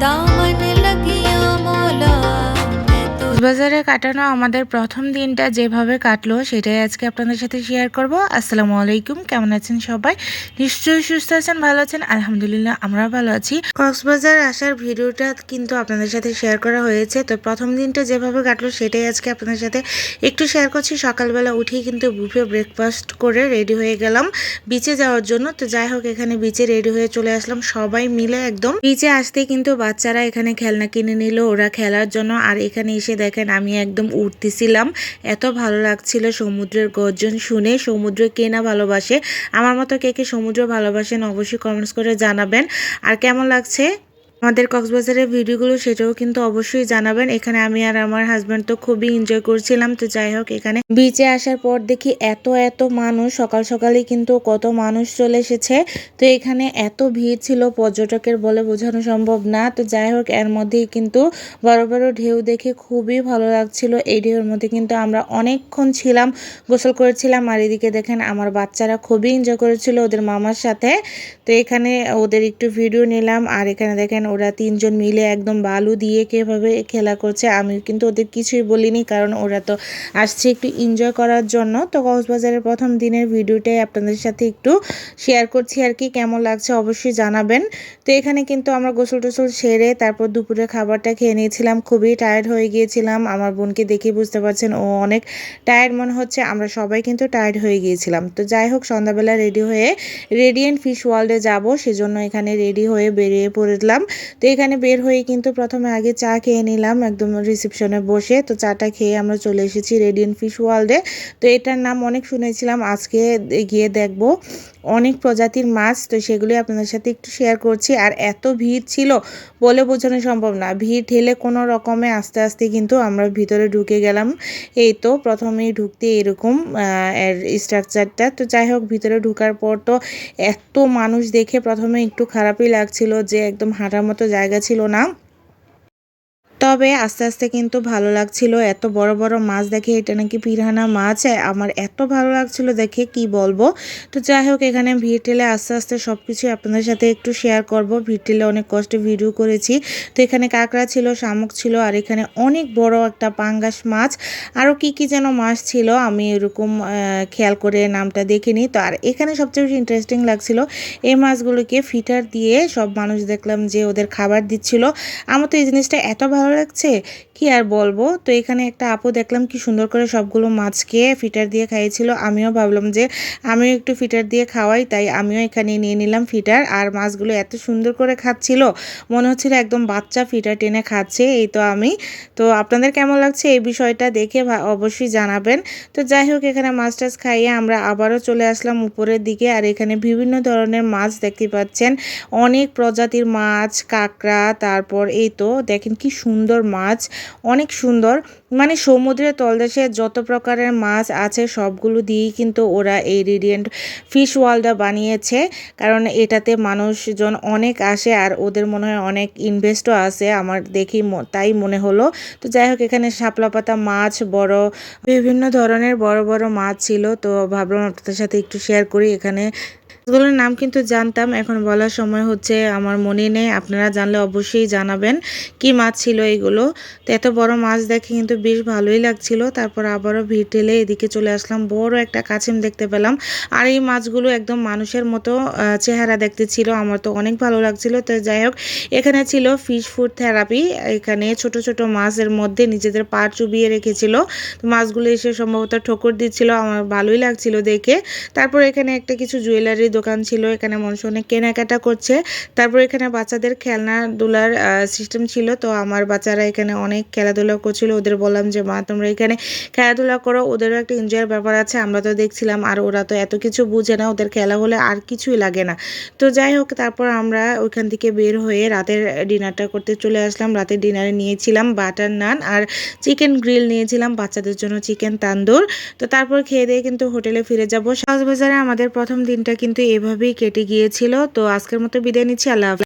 너무 কক্সবাজারে কাটানো আমাদের প্রথম দিনটা যেভাবে কাটলো, সেটাই আজকে আপনাদের সাথে শেয়ার করব। আসসালামু আলাইকুম, কেমন আছেন সবাই? নিশ্চয়ই সুস্থ আছেন, ভালো আছেন? আলহামদুলিল্লাহ, আমরা ভালো আছি। কক্সবাজার আসার ভিডিওটা কিন্তু আপনাদের সাথে শেয়ার করা হয়েছে। তো প্রথম দিনটা যেভাবে কাটলো, সেটাই আজকে আপনাদের সাথে একটু শেয়ার করছি। সকালবেলা উঠেই কিন্তু বুফে ব্রেকফাস্ট করে রেডি হয়ে গেলাম বিচে যাওয়ার জন্য। তো যাই হোক, এখানে বিচে রেডি হয়ে চলে আসলাম সবাই মিলে একদম। বিচে আসতে কিন্তু বাচ্চারা এখানে খেলনা কিনে নিল, ওরা খেলার জন্য। আর এখানে এসে দেখেন আমি একদম উঠতেছিলাম এত ভালো লাগছিল সমুদ্রের গর্জন শুনে, সমুদ্র কে না ভালোবাসে। আমার মতো কে কে সমুদ্র ভালোবাসেন অবশ্যই কমেন্টস করে জানাবেন। আর কেমন লাগছে? আমাদের কক্সবাজারের ভিডিওগুলো সেটাও কিন্তু অবশ্যই জানাবেন। এখানে আমি আর আমার হাজব্যান্ড তো খুবই এনজয় করছিলাম। তো যাই হোক, এখানে বিচে আসার পর দেখি এত এত মানুষ, সকাল সকালেই কিন্তু কত মানুষ চলে এসেছে। তো এখানে এত ভিড় ছিল, পর্যটকের বলে বোঝানো সম্ভব না। তো যাই হোক, এর মধ্যেই কিন্তু বড় বড় ঢেউ দেখে খুবই ভালো লাগছিল। এই ঢেউর মধ্যে কিন্তু আমরা অনেকক্ষণ ছিলাম, গোসল করেছিলাম। আর এদিকে দেখেন, আমার বাচ্চারা খুবই এনজয় করেছিল ওদের মামার সাথে। তো এখানে ওদের একটু ভিডিও নিলাম। আর এখানে দেখেন ওরা তিনজন মিলে একদম বালু দিয়ে কীভাবে খেলা করছে, আমি কিন্তু ওদের কিছুই বলিনি, কারণ ওরা তো আসছে একটু এনজয় করার জন্য। তো কক্সবাজারের প্রথম দিনের ভিডিওটাই আপনাদের সাথে একটু শেয়ার করছি আর কি, কেমন লাগছে অবশ্যই জানাবেন। তো এখানে কিন্তু আমরা গোসল টোসল সেরে তারপর দুপুরে খাবারটা খেয়ে নিয়েছিলাম, খুবই টায়ার্ড হয়ে গিয়েছিলাম। আমার বোনকে দেখে বুঝতে পারছেন, ও অনেক টায়ার্ড মনে হচ্ছে, আমরা সবাই কিন্তু টায়ার্ড হয়ে গিয়েছিলাম। তো যাই হোক, সন্ধ্যাবেলা রেডি হয়ে রেডিয়েন্ট ফিশ ওয়ার্ল্ডে যাব, সেজন্য এখানে রেডি হয়ে বেরিয়ে পড়লাম। তো এখানে বের হয়ে কিন্তু প্রথমে আগে চা খেয়ে নিলাম একদম রিসেপশনে বসে। তো চাটা খেয়ে আমরা চলে এসেছি রেডিয়েন্ট ফিশ ওয়ার্ল্ডে তো এটার নাম অনেক শুনেছিলাম, আজকে গিয়ে দেখব। অনেক প্রজাতির মাছ, তো সেগুলি আপনাদের সাথে একটু শেয়ার করছি। আর এত ভিড় ছিল বলে বোঝানো সম্ভব না। ভিড় ঠেলে কোনো রকমে আস্তে আস্তে কিন্তু আমরা ভিতরে ঢুকে গেলাম। এই তো প্রথমেই ঢুকতে এরকম এর স্ট্রাকচারটা তো যাই হোক, ভিতরে ঢুকার পর তো এত মানুষ দেখে প্রথমে একটু খারাপই লাগছিল যে একদম হাঁটার মতো জায়গা ছিল না। তবে আস্তে আস্তে কিন্তু ভালো লাগছিল। এত বড় বড় মাছ দেখে এটা নাকি পিরানা মাছ, আমার এত ভালো লাগছিল দেখে কি বলব? তো যাই হোক, এখানে ভিড় টেলে আস্তে আস্তে সব কিছু আপনাদের সাথে একটু শেয়ার করব। ভিড় টেলে অনেক কষ্টে ভিডিও করেছি। তো এখানে কাঁকড়া ছিল, শামুক ছিল, আর এখানে অনেক বড় একটা পাঙ্গাস মাছ। আরও কি কি যেন মাছ ছিল, আমি এরকম খেয়াল করে নামটা দেখিনি তো আর এখানে সবচেয়ে বেশি ইন্টারেস্টিং লাগছিল, এই মাছগুলোকে ফিটার দিয়ে সব মানুষ দেখলাম যে ওদের খাবার দিচ্ছিল। আমার তো এই জিনিসটা এত ভালো ভালো লাগছে? কি আর বলব? তো এখানে একটা আপু দেখলাম কি সুন্দর করে সবগুলো মাছকে ফিটার দিয়ে খাইয়েছিল। আমিও ভাবলাম যে আমিও একটু ফিটার দিয়ে খাওয়াই, তাই আমিও এখানে নিয়ে নিলাম ফিটার। আর মাছগুলো এত সুন্দর করে খাচ্ছিল, মনে হচ্ছিল একদম বাচ্চা ফিটার টেনে খাচ্ছে, এই তো আমি। তো আপনাদের কেমন লাগছে এই বিষয়টা দেখে অবশ্যই জানাবেন। তো যাই হোক, এখানে মাছ টাছ খাইয়ে আমরা আবারও চলে আসলাম উপরের দিকে। আর এখানে বিভিন্ন ধরনের মাছ দেখতে পাচ্ছেন। অনেক প্রজাতির মাছ, কাঁকড়া, তারপর এই তো দেখেন কি সুন্দর সুন্দর মাছ, অনেক সুন্দর। মানে সমুদ্রের তলদেশে যত প্রকারের মাছ আছে সবগুলো দিয়েই কিন্তু ওরা এই রেডিয়েন্ট ফিশ ওয়ালটা বানিয়েছে। কারণ এটাতে মানুষজন অনেক আসে আর ওদের মনে হয় অনেক ইনভেস্টও আছে। আমার দেখি তাই মনে হলো। তো যাই হোক, এখানে শাপলা পাতা মাছ, বড় বিভিন্ন ধরনের বড় বড় মাছ ছিল। তো ভাবলাম আপনাদের সাথে একটু শেয়ার করি। এখানে মাছগুলোর নাম কিন্তু জানতাম। এখন বলার সময় হচ্ছে আমার মনে নেই। আপনারা জানলে অবশ্যই জানাবেন কি মাছ ছিল এইগুলো তো এত বড় মাছ দেখে কিন্তু বেশ ভালোই লাগছিল। তারপর আবারও ভিড় ঠেলে এদিকে চলে আসলাম। বড় একটা কাছিম দেখতে পেলাম। আর এই মাছগুলো একদম মানুষের মতো চেহারা দেখতে ছিল। আমার তো অনেক ভালো লাগছিল। তো যাই হোক, এখানে ছিল ফিশ ফুড থেরাপি এখানে ছোট ছোট মাছের মধ্যে নিজেদের পা চুবিয়ে রেখেছিল। তো মাছগুলো এসে সম্ভবত ঠোকর দিচ্ছিল। আমার ভালোই লাগছিল দেখে। তারপর এখানে একটা কিছু জুয়েলারি দোকান ছিল, এখানে মানুষ অনেক কেনাকাটা করছে। তারপর এখানে বাচ্চাদের খেলনা খেলনাধুলার সিস্টেম ছিল। তো আমার বাচ্চারা এখানে অনেক খেলাধুলা করছিল। ওদের বললাম যে, মা, তোমরা এখানে খেলাধুলা করো। ওদেরও একটা এনজয়ের ব্যাপার আছে। আমরা তো দেখছিলাম, আর ওরা তো এত কিছু বুঝে না। ওদের খেলা হলে আর কিছুই লাগে না। তো যাই হোক, তারপর আমরা ওইখান থেকে বের হয়ে রাতের ডিনারটা করতে চলে আসলাম। রাতের ডিনারে নিয়েছিলাম বাটার নান আর চিকেন গ্রিল নিয়েছিলাম বাচ্চাদের জন্য, চিকেন তান্দুর। তো তারপর খেয়ে দিয়ে কিন্তু হোটেলে ফিরে যাব। বাজারে আমাদের প্রথম দিনটা কিন্তু এভাবেই কেটে গিয়েছিল। তো আজকের মতো বিদায় নিচ্ছি। আল্লাহ